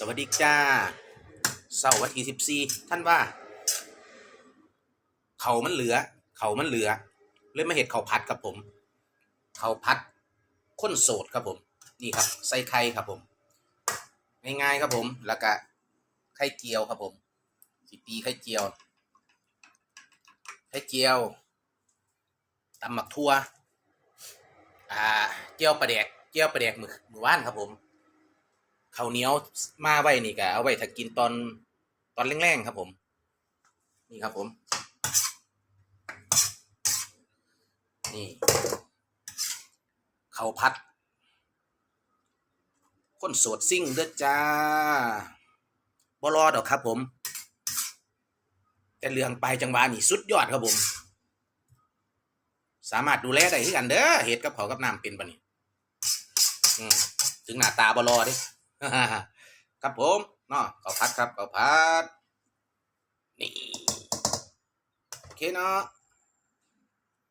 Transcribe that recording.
สวัสดีจ้าเสาร์วันที่สิบสี่ท่านว่า เขามันเหลือ เขามันเหลือ เลยมาเห็ดเขาพัดครับผม เขาพัดข้นโสดครับผม นี่ครับ ใส่ไข่ครับผม ง่ายๆครับผม แล้วก็ไข่เจียวครับผมสิตีไข่เจียว ไข่เจียวตำหมักทั่วอ่าเจียวปลาแดกเจียวปลาแดกมือมือว่านครับผม ข้าวเหนียวมาไว้นี่ก็เอาไว้ถ้ากินตอนตอนแรงๆครับผม นี่ครับผม นี่ข้าวพัดคนโสดซิ่งเด้อจ้าบ่รอดอกครับผม แต่เรื่องไปจังหวะนี่สุดยอดครับผม สามารถดูแลได้ที่กันเด้อเฮ็ดกับเขากับน้ำเป็นปะนี่ถึงหน้าตาบ่รอด้ ครับผมเนาะข้าพัดครับข้าพัด นี่ โอเคเนาะ